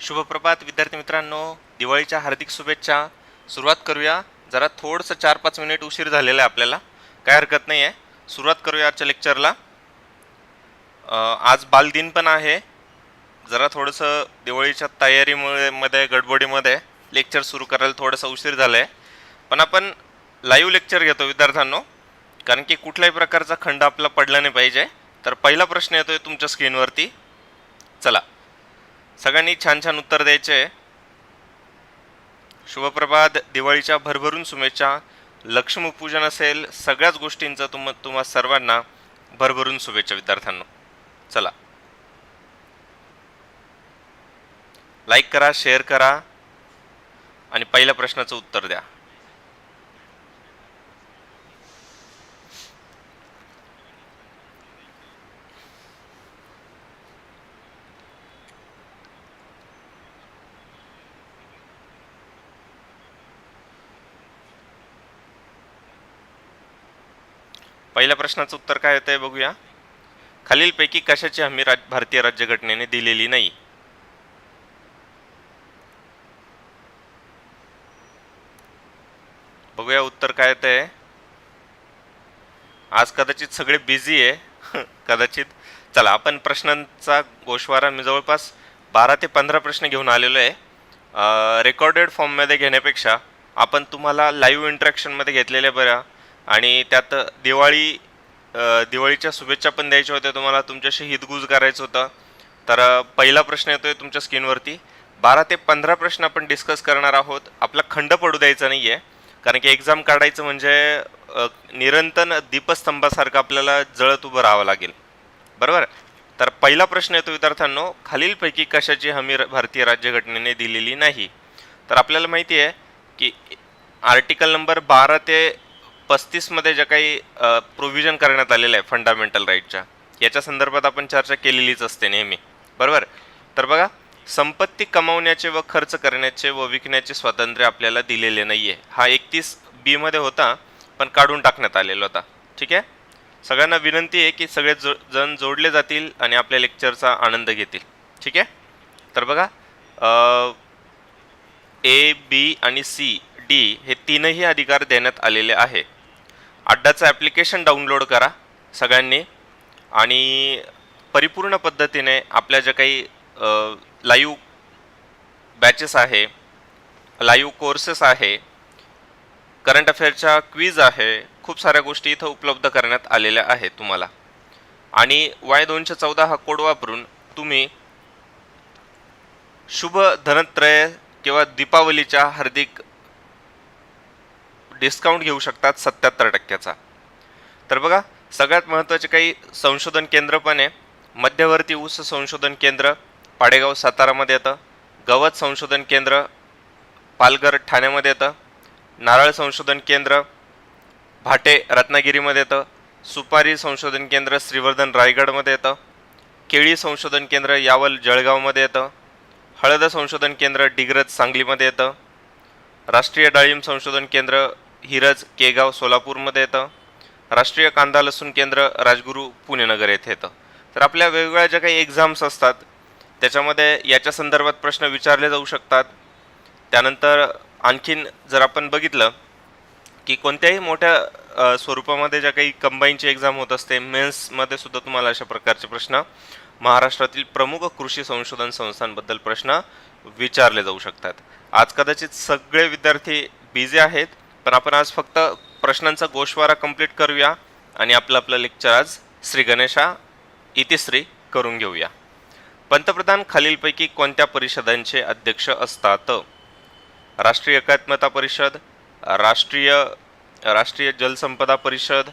शुभप्रभात विद्यार्थी मित्रांनो. दिवाळीच्या हार्दिक शुभेच्छा. सुरुवात करूया. जरा थोडंसं चार पाच मिनिट उशीर झालेला आहे आपल्याला. काय हरकत नाही आहे. सुरुवात करूया आजच्या लेक्चरला आज बालदिन पण आहे. जरा थोडंसं दिवाळीच्या तयारीमुळे मध्ये गडबडीमध्ये लेक्चर सुरू करायला थोडंसं उशीर झालं आहे पण आपण लाईव्ह लेक्चर घेतो विद्यार्थ्यांनो. कारण की कुठल्याही प्रकारचा खंड आपला पडला नाही पाहिजे. तर पहिला प्रश्न येतोय तुमच्या स्क्रीनवरती चला. सगळ्यांनी छान छान उत्तर द्यायचे. शुभप्रभात दिवाळीच्या भरभरून शुभेच्छा. लक्ष्मीपूजन असेल सगळ्याच गोष्टींचं तुम तुम्हा सर्वांना भरभरून शुभेच्छा विद्यार्थ्यांना. चला. लाईक करा शेअर करा. आणि पहिल्या प्रश्नाचं उत्तर द्या. पहिल्या प्रश्नाचं उत्तर काय येतं बघूया. खालीलपैकी कशाची हमी राज भारतीय राज्यघटनेने दिलेली नाही? बघूया उत्तर काय येतं आहे आज कदाचित सगळे बिझी आहे. कदाचित. चला आपण प्रश्नांचा गोषवारा मी जवळपास बारा ते पंधरा प्रश्न घेऊन आलेलो आहे. रेकॉर्डेड फॉर्ममध्ये घेण्यापेक्षा आपण तुम्हाला लाईव्ह इंटरॅक्शनमध्ये घेतलेल्या बऱ्या. आणि त्यात दिवाळी दिवाळीच्या शुभेच्छा पण द्यायच्या होत्या तुम्हाला. तुमच्याशी हितगुज करायचं होतं. तर पहिला प्रश्न येतोय तुमच्या स्क्रीनवरती. बारा ते पंधरा प्रश्न आपण डिस्कस करणार आहोत. आपला खंड पडू द्यायचा नाही आहे कारण की एक्झाम काढायचं म्हणजे निरंतर दीपस्तंभासारखं आपल्याला जळत उभं राहावं लागेल. बरोबर? तर पहिला प्रश्न येतो विद्यार्थ्यांनो खालीलपैकी कशाची हमी भारतीय राज्यघटनेने दिलेली नाही? तर आपल्याला माहिती आहे की आर्टिकल नंबर बारा ते पस्तीसमध्ये ज्या काही प्रोव्हिजन करण्यात आलेलं आहे फंडामेंटल राईटच्या याच्या संदर्भात आपण चर्चा केलेलीच असते नेहमी. बरोबर? तर बघा संपत्ती कमावण्याचे व खर्च करण्याचे व विकण्याचे स्वातंत्र्य आपल्याला दिलेले नाही आहे हा एकतीस बीमध्ये होता पण काढून टाकण्यात आलेला होता. ठीक आहे? सगळ्यांना विनंती आहे की सगळे जो जण जोडले जातील आणि आपल्या लेक्चरचा आनंद घेतील. ठीक आहे? तर बघा ए बी आणि सी डी हे तीनही अधिकार देण्यात आलेले आहे. अड्डाचं ॲप्लिकेशन डाउनलोड करा सगळ्यांनी. आणि परिपूर्ण पद्धतीने आपल्या ज्या काही लाईव्ह बॅचेस आहे लाईव्ह कोर्सेस आहे करंट अफेअरच्या क्वीज आहे खूप साऱ्या गोष्टी इथं उपलब्ध करण्यात आलेल्या आहेत तुम्हाला. आणि वाय दोनशे चौदा हा कोड वापरून तुम्ही शुभ धनत्रय किंवा दीपावलीच्या हार्दिक डिस्काउंट घेऊ शकतात सत्याहत्तर टक्क्याचा. तर बघा सगळ्यात महत्त्वाचे काही संशोधन केंद्र पण आहे. मध्यवर्ती ऊस संशोधन केंद्र पाडेगाव सातारामध्ये येतं. गवत संशोधन केंद्र पालघर ठाण्यामध्ये येतं. नारळ संशोधन केंद्र भाटे रत्नागिरीमध्ये येतं. सुपारी संशोधन केंद्र श्रीवर्धन रायगडमध्ये येतं. केळी संशोधन केंद्र यावल जळगावमध्ये येतं. हळद संशोधन केंद्र डिग्रज सांगलीमध्ये येतं. राष्ट्रीय डाळिंब संशोधन केंद्र हिरज केगाव सोलापूरमध्ये येतं. राष्ट्रीय कांदा लसूण केंद्र राजगुरू पुणेनगर येथे येतं. तर आपल्या वेगवेगळ्या ज्या काही एक्झाम्स असतात त्याच्यामध्ये याच्या संदर्भात प्रश्न विचारले जाऊ शकतात. त्यानंतर आणखीन जर आपण बघितलं की कोणत्याही मोठ्या स्वरूपामध्ये ज्या काही कंबाईनची एक्झाम होत असते मेन्समध्ये सुद्धा तुम्हाला अशा प्रकारचे प्रश्न महाराष्ट्रातील प्रमुख कृषी संशोधन संस्थांबद्दल प्रश्न विचारले जाऊ शकतात. आज कदाचित सगळे विद्यार्थी बिझी आहेत पण आपण आज फक्त प्रश्नांचा गोषवारा कंप्लीट करूया आणि आपलं आपलं लेक्चर आज श्री गणेशा इतिश्री करून घेऊया. पंतप्रधान खालीलपैकी कोणत्या परिषदांचे अध्यक्ष असतात? राष्ट्रीय एकात्मता परिषद राष्ट्रीय राष्ट्रीय जलसंपदा परिषद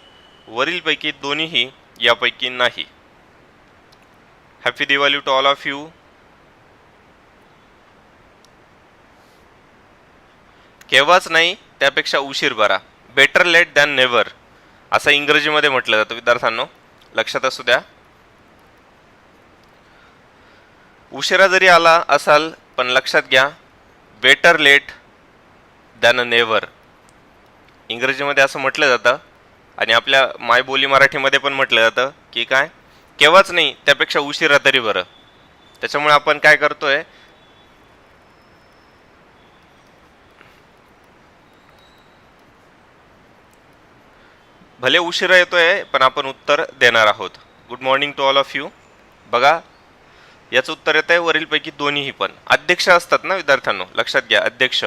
वरीलपैकी दोन्हीही यापैकी नाही. Happy Diwali to all of you केव्हाच नाही त्यापेक्षा उशीर बरा. बेटर लेट दॅन नेवर असं इंग्रजीमध्ये म्हटलं जातं विद्यार्थ्यांनो. लक्षात असू द्या. उशिरा जरी आला असाल पण लक्षात घ्या. बेटर लेट दॅन अ इंग्रजीमध्ये असं म्हटलं जातं. आणि आपल्या मायबोली मराठीमध्ये पण म्हटलं जातं की काय? केव्हाच नाही त्यापेक्षा उशिरा तरी बरं. त्याच्यामुळे आपण काय करतोय भले उशिरा येतोय पण आपण उत्तर देणार आहोत. Good morning to all of you बघा याचं उत्तर येत आहे वरीलपैकी दोन्हीही पण. अध्यक्ष असतात ना विद्यार्थ्यांनो? लक्षात घ्या अध्यक्ष.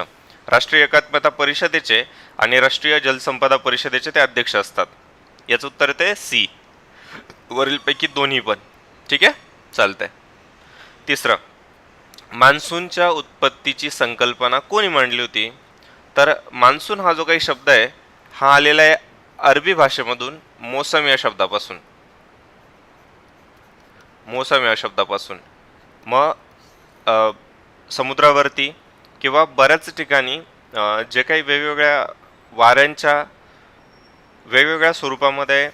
राष्ट्रीय एकात्मता परिषदेचे आणि राष्ट्रीय जलसंपदा परिषदेचे ते अध्यक्ष असतात. याचं उत्तर येते सी. वरीलपैकी दोन्ही पण. ठीक आहे? चालतंय. तिसरं. मान्सूनच्या उत्पत्तीची संकल्पना कोणी मांडली होती? तर मान्सून हा जो काही शब्द आहे हा आलेला आहे अरबी भाषेमधून मोसम या शब्दापासून. मोसम या शब्दापासून. मग समुद्रावरती किंवा बऱ्याच ठिकाणी जे काही वेगवेगळ्या वाऱ्यांच्या वेगवेगळ्या स्वरूपामध्ये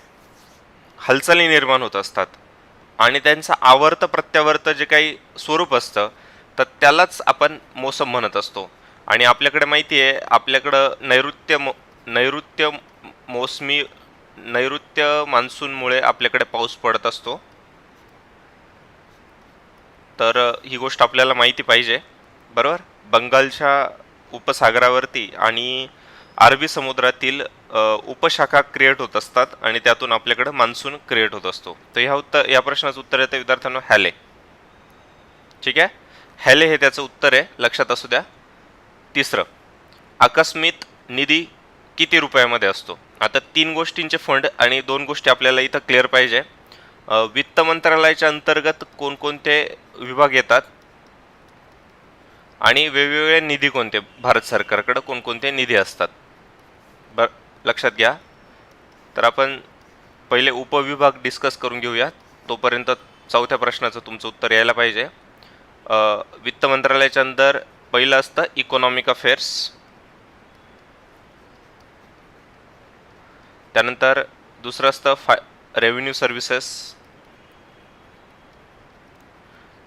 हालचाली निर्माण होत असतात आणि त्यांचं आवर्त प्रत्यावर्त जे काही स्वरूप असतं तर त्यालाच आपण मोसम म्हणत असतो. आणि आपल्याकडे माहिती आहे आपल्याकडं नैऋत्य मो नैऋत्य मोसमी नैऋत्य मान्सूनमुळे आपल्याकडे पाऊस पडत असतो. तर ही गोष्ट आपल्याला माहिती पाहिजे. बरोबर? बंगालच्या उपसागरावरती आणि अरबी समुद्रातील उपशाखा क्रिएट होत असतात आणि त्यातून आपल्याकडे मान्सून क्रिएट होत असतो. तर ह्या उत्तर या प्रश्नाचं उत्तर येतं विद्यार्थ्यांना हॅले. ठीक आहे? हॅले हे त्याचं उत्तर आहे. लक्षात असू द्या. तिसरं आकस्मित निधी किती रुपयामध्ये असतो? आता तीन गोष्टींचे फंड आणि दोन गोष्टी आपल्याला इथं क्लिअर पाहिजे. वित्त मंत्रालयाच्या अंतर्गत कोणकोणते विभाग येतात? आणि वेगवेगळे निधी कोणते? भारत सरकारकडं कोणकोणते निधी असतात? बर लक्षात घ्या. तर आपण पहिले उपविभाग डिस्कस करून घेऊया तोपर्यंत चौथ्या प्रश्नाचं तुमचं उत्तर यायला पाहिजे. वित्त मंत्रालयाच्या अंदर पहिलं असतं इकॉनॉमिक अफेअर्स त्यानंतर दुसरं असतं फाय रेव्हेन्यू सर्व्हिसेस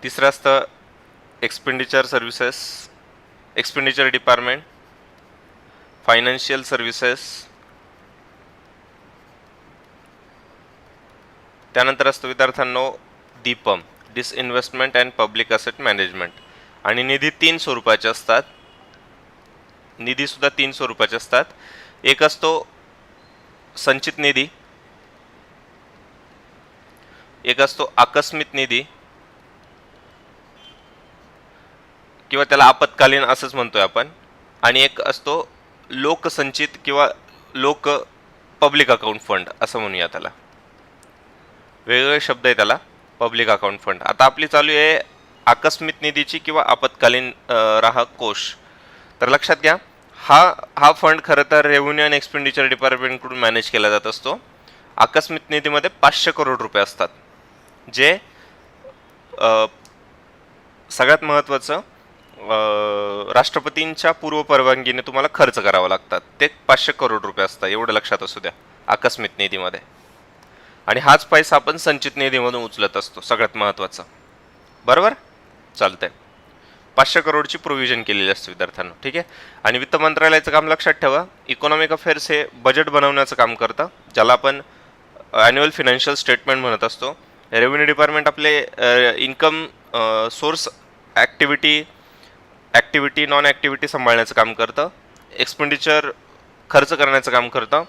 तिसरं असतं expenditure services expenditure department financial services त्यानंतर असतो विद्यार्थ्यांनो DIPAM disinvestment and public asset management आणि निधी तीन स्वरूपाचे असतात. निधीसुद्धा तीन स्वरूपाचे असतात. एक असतो संचित निधी. एक असतो आकस्मित निधी. किंवा त्याला आपत्कालीन असंच म्हणतोय आपण. आणि एक असतो लोकसंचित किंवा लोक पब्लिक अकाउंट फंड असं म्हणूया त्याला. वेगवेगळे शब्द आहे त्याला पब्लिक अकाउंट फंड. आता आपली चालू आहे आकस्मित निधीची किंवा आपत्कालीन राहक कोष. तर लक्षात घ्या हा हा फंड खरं तर रेव्हेन्यू अँड एक्सपेंडिचर डिपार्टमेंटकडून मॅनेज केला जात असतो. आकस्मिक निधीमध्ये पाचशे करोड रुपये असतात. जे सगळ्यात महत्त्वाचं राष्ट्रपतींच्या पूर्व परवानगीने तुम्हाला खर्च करावा लागतात. ते पाचशे करोड रुपये असतात. एवढं लक्षात असू द्या. आकस्मिक निधीमध्ये. आणि हाच पैसा आपण संचित निधीमधून उचलत असतो. सगळ्यात महत्त्वाचं बरोबर? चालतंय. पाचशे करोडची प्रोव्हिजन केलेली असते विद्यार्थ्यांना ठीक आहे? आणि वित्त मंत्रालयाचं काम लक्षात ठेवा इकॉनॉमिक अफेअर्स हे बजेट बनवण्याचं काम करतं ज्याला आपण ॲन्युअल फिनान्शियल स्टेटमेंट म्हणत असतो. रेव्हेन्यू डिपार्टमेंट आपले income source activity activity non activity सांभाळण्याचं काम करतं. एक्सपेंडिचर खर्च करण्याचं काम करतं.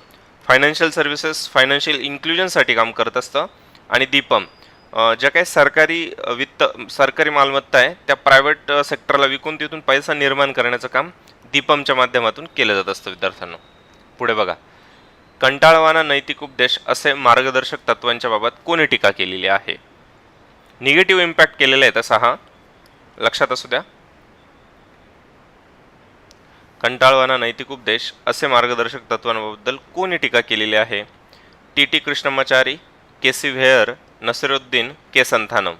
फायनान्शियल सर्व्हिसेस फायनान्शियल इन्क्लुजनसाठी काम करत असतं. आणि दीपम ज्या काही सरकारी वित्त सरकारी मालमत्ता आहे त्या प्रायव्हेट सेक्टरला विकून तिथून पैसा निर्माण करण्याचं काम दीपमच्या माध्यमातून केलं जात असतं विद्यार्थ्यांना. पुढे बघा. कंटाळवाना नैतिक उपदेश असे मार्गदर्शक तत्वांच्या बाबत कोणी टीका केलेली आहे? निगेटिव्ह इम्पॅक्ट केलेला आहे तसा हा. लक्षात असू द्या. कंटाळवाना नैतिक उपदेश असे मार्गदर्शक तत्वांबद्दल कोणी टीका केलेली आहे? T T Krishnamachari K C Wheare Nasiruddin K Santhanam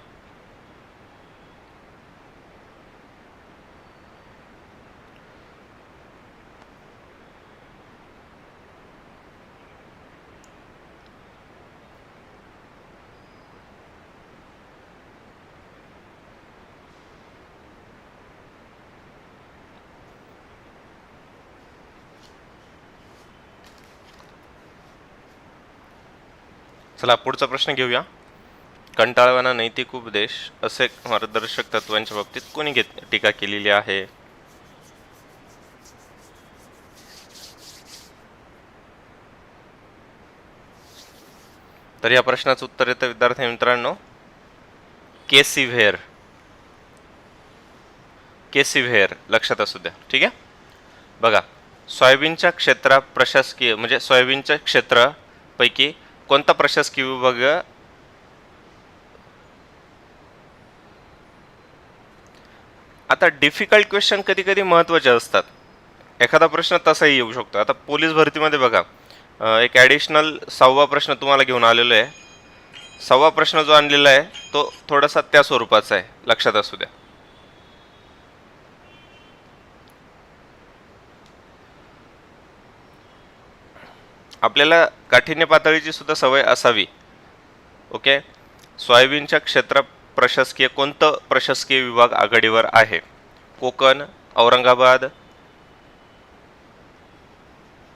चला पुढचा प्रश्न घेऊया. कंटाळवाना नैतिक उपदेश असे मार्गदर्शक तत्वांच्या बाबतीत कोणी घेत टीका केलेली आहे? तर या प्रश्नाचं उत्तर येतं विद्यार्थी मित्रांनो. केसी व्हेअर. व्हेअर लक्षात असू द्या. ठीक आहे? बघा सोयाबीनच्या क्षेत्रात प्रशासकीय म्हणजे सोयाबीनच्या क्षेत्रापैकी कोणता प्रशासकीय विभाग आता डिफिकल्ट क्वेश्चन कधी कधी महत्त्वाचे असतात. एखादा प्रश्न तसाही येऊ शकतो. आता पोलीस भरतीमध्ये बघा एक ॲडिशनल सहावा प्रश्न तुम्हाला घेऊन आलेलो आहे. सहावा प्रश्न जो आणलेला आहे तो थोडासा त्या स्वरूपाचा आहे. लक्षात असू द्या. आपल्याला काठिण्य पातळीची सुद्धा सवय असावी. ओके? सोयाबीनच्या क्षेत्रात प्रशासकीय कोणतं प्रशासकीय विभाग आघाडीवर आहे? कोकण औरंगाबाद?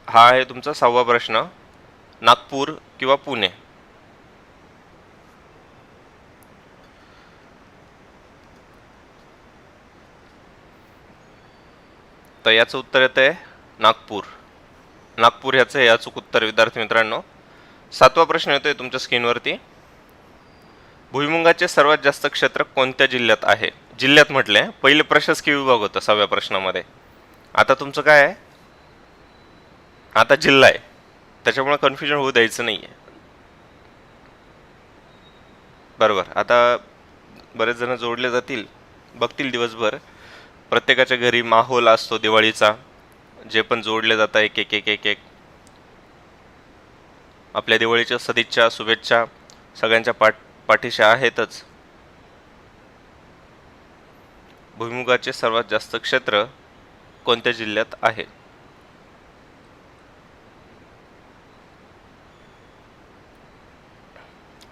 हा आहे तुमचा सहावा प्रश्न. नागपूर किंवा पुणे? तर याचं उत्तर येतं आहे नागपूर. नागपूर ह्याचं हे अचूक उत्तर विद्यार्थी मित्रांनो. सातवा प्रश्न येतोय तुमच्या स्क्रीनवरती भुईमुगाचे सर्वात जास्त क्षेत्र कोणत्या जिल्ह्यात आहे? जिल्ह्यात म्हटले पहिले प्रशासकीय विभाग होता सहाव्या प्रश्नामध्ये. आता तुमचं काय आहे? आता जिल्हा आहे. त्याच्यामुळे कन्फ्युजन होऊ द्यायचं नाही आहे बरोबर. आता बरेच जण जोडले जातील बघतील दिवसभर. प्रत्येकाच्या घरी माहोल असतो दिवाळीचा. जे पण जोडले जातात एक एक एक एक एक आपल्या दिवाळीच्या सदिच्छा शुभेच्छा. सगळ्यांच्या पाठ पाठीशी आहेतच. भुईमुगाचे सर्वात जास्त क्षेत्र कोणत्या जिल्ह्यात आहे?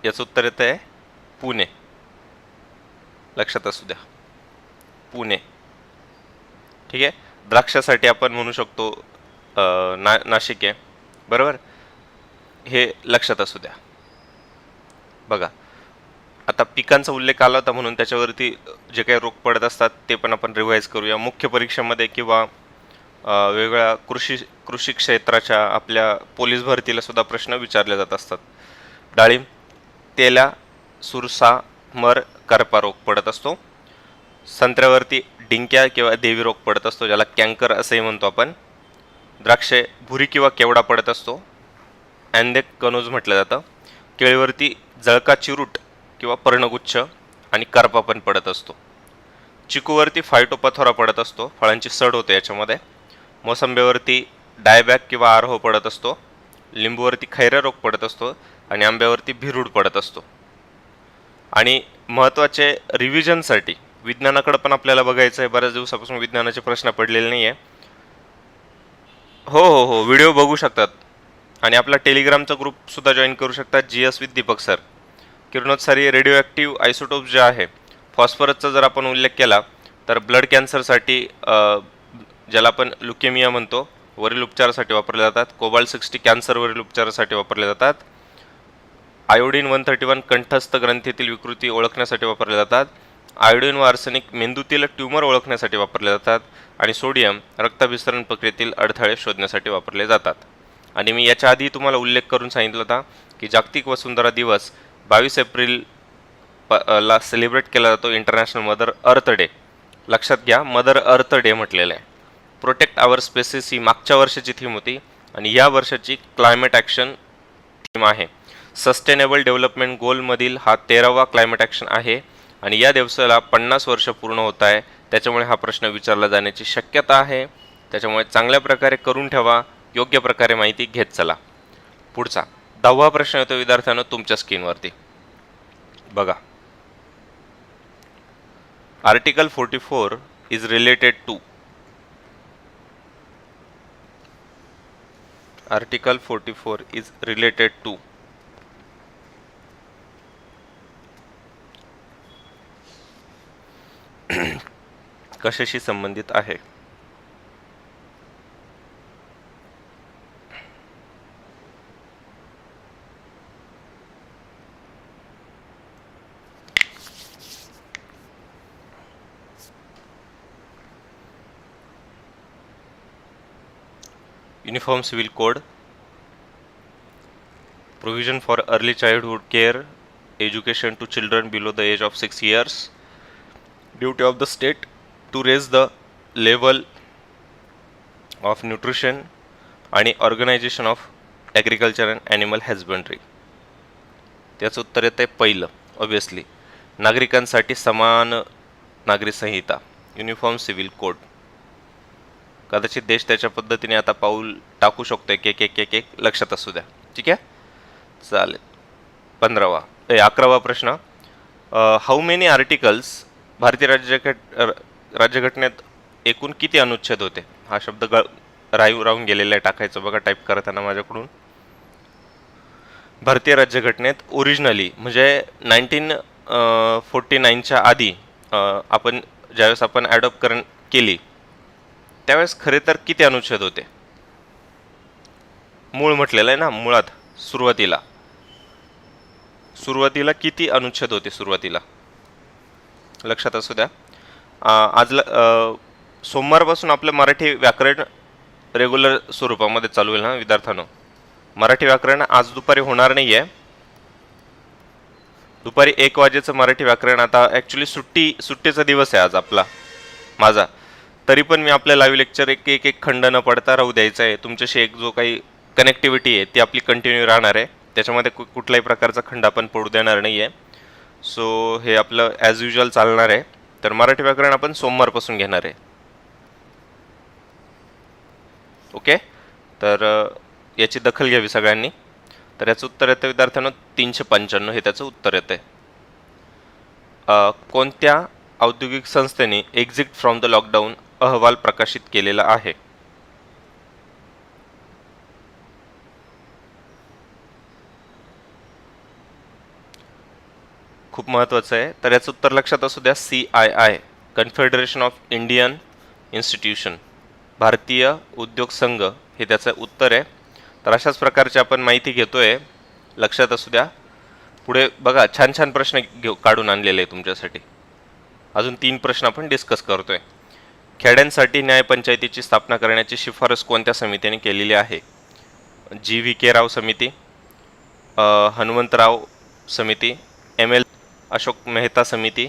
याचं उत्तर येत आहे पुणे. लक्षात असू द्या. पुणे. ठीक आहे? द्राक्षासाठी आपण म्हणू शकतो ना नाशिक आहे. बरोबर? हे लक्षात असू द्या. बघा. आता पिकांचा उल्लेख आला होता म्हणून त्याच्यावरती जे काही रोग पडत असतात ते पण आपण रिवाईज करूया. मुख्य परीक्षेमध्ये किंवा वेगळ्या वेगवेगळ्या कृषी कृषी क्षेत्राच्या आपल्या पोलीस भरतीला सुद्धा प्रश्न विचारले जात असतात. डाळिंब तेला सुरसा मर करपा रोग पडत असतो. संत्र्यावरती डिंक्या किंवा देवी रोग पडत असतो ज्याला कँकर असंही म्हणतो आपण. द्राक्षे भुरी किंवा केवडा पडत असतो. अँदेक कनोज म्हटलं जातं. केळीवरती जळका चिरूट किंवा पर्णगुच्छ आणि करपा पण पडत असतो. चिकूवरती फायटोपथोरा पडत असतो. फळांची सड होते याच्यामध्ये. मोसंबीवरती डायबॅक किंवा आरोह पडत असतो. लिंबूवरती खैरा रोग पडत असतो आणि आंब्यावरती भिरूड पडत असतो. आणि महत्त्वाचे रिव्हिजनसाठी विज्ञानाकडं पण आपल्याला बघायचं आहे बऱ्याच दिवसापासून विज्ञानाचे प्रश्न पडलेले नाही आहे हो हो हो. व्हिडिओ बघू शकतात. आणि आपला टेलिग्रामचा ग्रुपसुद्धा जॉईन करू शकतात. G S with Deepak sir. किरणोत्सारी radio active isotope जे आहे फॉस्फरसचा जर आपण उल्लेख केला तर ब्लड कॅन्सरसाठी ज्याला आपण लुकेमिया म्हणतो वरील उपचारासाठी वापरले जातात. कोबाल्ट सिक्स्टी कॅन्सरवरील उपचारासाठी वापरले जातात. आयोडीन वन थर्टी वन कंठस्थ ग्रंथीतील विकृती ओळखण्यासाठी वापरले जातात. आयोडीन व आर्सेनिक मेंदूतील ट्यूमर ओळखण्यासाठी वापरले जातात. आणि सोडियम रक्ताभिसरण प्रक्रियेतील अडथळे शोधण्यासाठी वापरले जातात. आणि मी याच्या आधी तुम्हाला उल्लेख करून सांगितलं होता की जागतिक वसुंधरा दिवस बावीस एप्रिल प ला सेलिब्रेट केला जातो इंटरनॅशनल मदर अर्थ डे लक्षात घ्या मदर अर्थ डे म्हटलेलं आहे. प्रोटेक्ट आवर स्पेसिस ही मागच्या वर्षाची थीम होती आणि या वर्षाची क्लायमेट ॲक्शन थीम आहे. सस्टेनेबल डेव्हलपमेंट गोलमधील हा तेरावा क्लायमेट ॲक्शन आहे आणि या दिवसाला पन्नास वर्ष पूर्ण होत आहे. त्याच्यामुळे हा प्रश्न विचारला जाण्याची शक्यता आहे. त्याच्यामुळे चांगल्या प्रकारे करून ठेवा योग्य प्रकारे माहिती घेत चला. पुढचा. दहावा प्रश्न येतो विद्यार्थ्यांनो तुमच्या स्क्रीनवरती बघा. Article forty four is related to article forty four is related to कशाशी संबंधित आहे? Uniform civil code provision for early childhood care education to children below the age of six years duty of the state to raise the level of nutrition आणि organisation of agriculture and animal husbandry त्याचं उत्तर येतं आहे पहिलं obviously नागरिकांसाठी समान नागरी संहिता युनिफॉर्म सिव्हिल कोड कदाचित देश त्याच्या पद्धतीने आता पाऊल टाकू शकतोय. एक एक एक एक लक्षात असू द्या. ठीक आहे? चालेल. पंधरावा. ए अकरावा प्रश्न. हाऊ मेनी आर्टिकल्स भारतीय राज्यघट र- राज्यघटनेत एकूण किती अनुच्छेद होते? हा शब्द ग राहू राहून गेलेला आहे. टाकायचं बघा टाईप करताना माझ्याकडून. भारतीय राज्यघटनेत ओरिजिनली म्हणजे नाईन्टीन फोर्टी नाईनच्या आधी आपण ज्यावेळेस आपण ॲडॉप्ट कर केली त्यावेळेस खरे तर किती अनुच्छेद होते? मूळ म्हटलेलं आहे ना मुळात सुरुवातीला. सुरुवातीला किती अनुच्छेद होते सुरुवातीला? लक्षात असू द्या. आज ल- सोमवारपासून आपलं मराठी व्याकरण रेग्युलर स्वरूपामध्ये चालू होईल ना विद्यार्थ्यांनो. मराठी व्याकरण आज दुपारी होणार नाही आहे दुपारी एक वाजेचं मराठी व्याकरण आता ॲक्च्युली सुट्टी सुट्टीचा दिवस आहे आज आपला माझा. तरी पण मी आपल्या लाईव्ह लेक्चर एक एक एक खंड न पडता राहू द्यायचा आहे. तुमच्याशी एक जो काही कनेक्टिव्हिटी आहे ती आपली कंटिन्यू राहणार आहे. त्याच्यामध्ये कु कुठल्याही प्रकारचा खंड आपण पडू देणार नाही आहे सो हे आपलं ॲज युजल चालणार आहे. तर मराठी व्याकरण आपण सोमवारपासून घेणार आहे. ओके तर याची दखल घ्यावी सगळ्यांनी. तर याचं उत्तर येतं विद्यार्थ्यांना तीनशे पंच्याण्णव. हे त्याचं उत्तर येतं आहे कोणत्या औद्योगिक संस्थेने एक्झिट फ्रॉम द लॉकडाऊन अहवाल प्रकाशित केलेला आहे. खूप महत्त्वाचं आहे. तर याचं उत्तर लक्षात असू द्या C I I confederation of Indian institution भारतीय उद्योग संघ हे त्याचं उत्तर आहे. तर अशाच प्रकारची आपण माहिती घेतो आहे लक्षात असू द्या. पुढे बघा छान छान प्रश्न घेऊ काढून आणलेले आहे तुमच्यासाठी. अजून तीन प्रश्न आपण डिस्कस करतोय. खेड्यांसाठी न्यायपंचायतीची स्थापना करण्याची शिफारस कोणत्या समितीने केलेली आहे? जी व्ही के राव समिती हनुमंतराव समिती एम एल अशोक मेहता समिती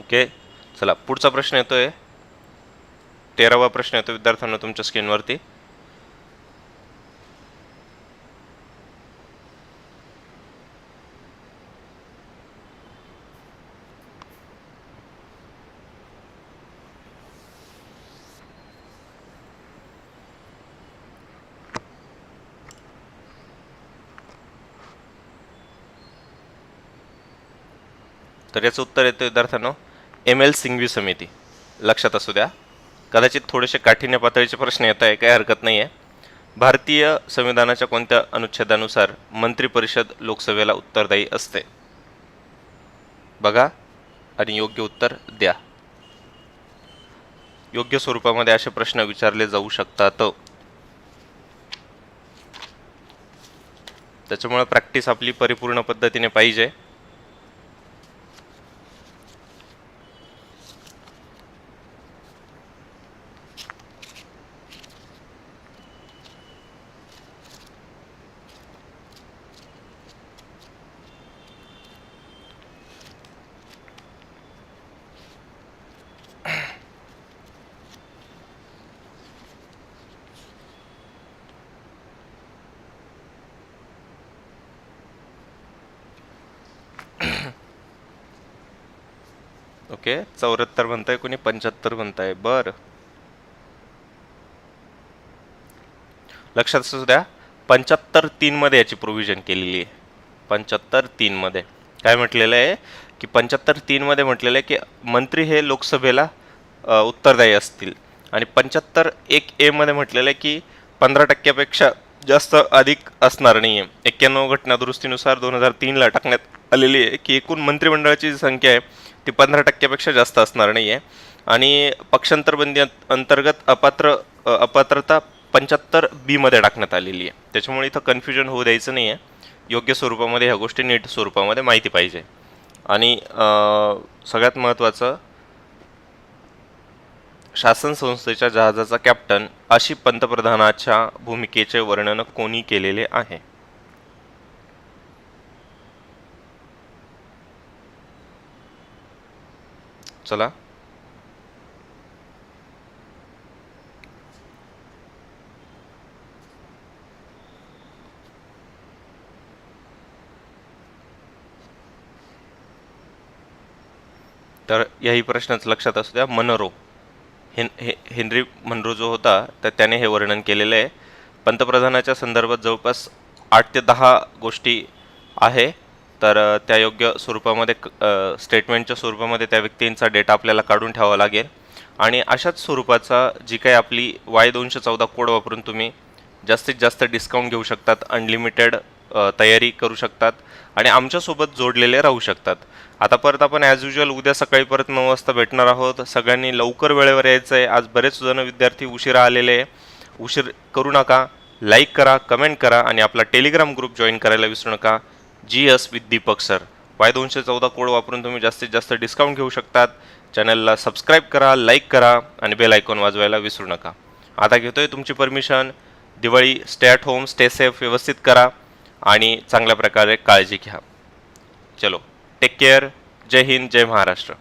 ओके चला पुढचा प्रश्न येतोय. तेरावा प्रश्न येतो विद्यार्थ्यांना तुमच्या स्क्रीनवरती. तर याचं उत्तर येतं विद्यार्थ्यांनो एम एल सिंघवी समिती लक्षात असू द्या. कदाचित थोडेसे काठिण्य पातळीचे प्रश्न येत आहे काही हरकत नाही आहे भारतीय संविधानाच्या कोणत्या अनुच्छेदानुसार मंत्रिपरिषद लोकसभेला उत्तरदायी असते? बघा आणि योग्य उत्तर द्या. योग्य स्वरूपामध्ये असे प्रश्न विचारले जाऊ शकतात. त्याच्यामुळे प्रॅक्टिस आपली परिपूर्ण पद्धतीने पाहिजे. ओके. चौऱ्याहत्तर म्हणताय कोणी पंच्याहत्तर म्हणताय. बर. लक्षात असू द्या पंच्याहत्तर तीन मध्ये याची प्रोव्हिजन केलेली आहे. पंच्याहत्तर तीन मध्ये. काय म्हटलेलं आहे? की पंच्याहत्तर तीन मध्ये म्हटलेलं आहे की मंत्री हे लोकसभेला उत्तरदायी असतील. आणि पंच्याहत्तर एक ए मध्ये म्हटलेलं आहे की पंधरा टक्क्यापेक्षा जास्त अधिक असणार नाही आहे एक्क्याण्णव घटना दुरुस्तीनुसार दोन हजार तीनला टाकण्यात आलेली आहे की एकूण मंत्रिमंडळाची जी संख्या आहे ती पंधरा टक्क्यापेक्षा जास्त असणार नाही आहे आणि पक्षांतरबंदी अंत- अंतर्गत अपात्र अपात्रता पंच्याहत्तर बीमध्ये टाकण्यात आलेली आहे. त्याच्यामुळे इथं कन्फ्युजन होऊ द्यायचं नाही आहे योग्य स्वरूपामध्ये ह्या गोष्टी नीट स्वरूपामध्ये माहिती पाहिजे. आणि सगळ्यात महत्त्वाचं शासन संस्थेच्या जहाजाचा कॅप्टन अशी पंतप्रधानाच्या भूमिकेचे वर्णन कोणी केलेले आहे? चला. तर याही प्रश्नाचं लक्षात असू द्या. मनरो. हेन हे हेनरी मनरो जो होता तर त्याने हे वर्णन केलेलं आहे. पंतप्रधानाच्या संदर्भात जवळपास आठ ते दहा गोष्टी आहे. तर त्या योग्य स्वरूपामध्ये स्टेटमेंटच्या स्वरूपामध्ये त्या व्यक्तींचा डेटा आपल्याला काढून ठेवावा लागेल. आणि अशाच स्वरूपाचा जी काही आपली वाय दोनशे चौदा कोड वापरून तुम्ही जास्तीत जास्त डिस्काउंट घेऊ शकतात अनलिमिटेड तयारी करू शकतात आणि आमच्यासोबत जोडलेले राहू शकतात. आता परत आपण ॲज युजल उद्या सकाळी परत नऊ वाजता भेटणार आहोत. सगळ्यांनी लवकर वेळेवर यायचं आहे आज बरेच जण विद्यार्थी उशिरा आलेले आहे. उशीर करू नका. लाईक करा कमेंट करा आणि आपला टेलिग्राम ग्रुप जॉईन करायला विसरू नका. G S with Deepak sir. Y दोनशे चौदा कोड वापरून तुम्ही जास्तीत जास्त डिस्काउंट घेऊ शकतात. चॅनलला सबस्क्राईब करा लाईक करा आणि बेल आयकॉन वाजवायला विसरू नका. आता घेतोय तुमची permission Diwali stay at home stay safe व्यवस्थित करा आणि चांगल्या प्रकारे काळजी घ्या. चलो टेक केअर जय हिंद जय महाराष्ट्र.